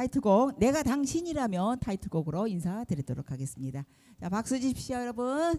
타이틀곡 내가 당신이라면 타이틀곡으로 인사드리도록 하겠습니다. 자, 박수 주십시오, 여러분.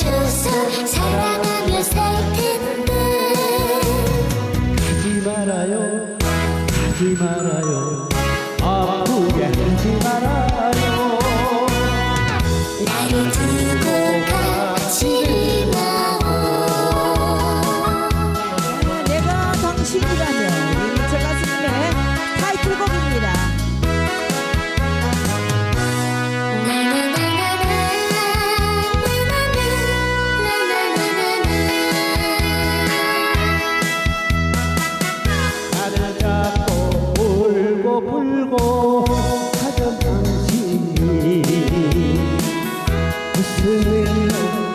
just a Singing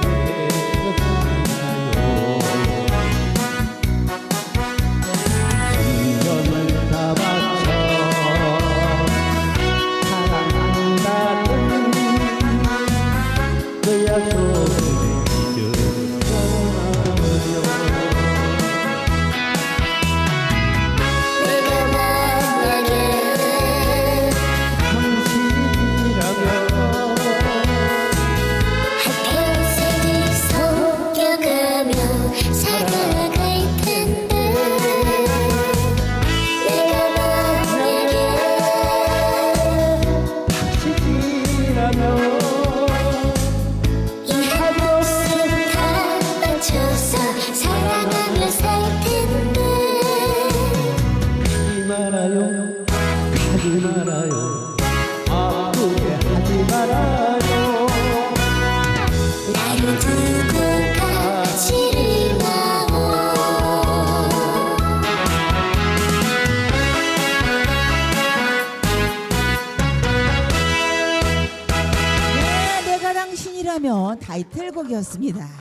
신라면 타이틀곡이었습니다.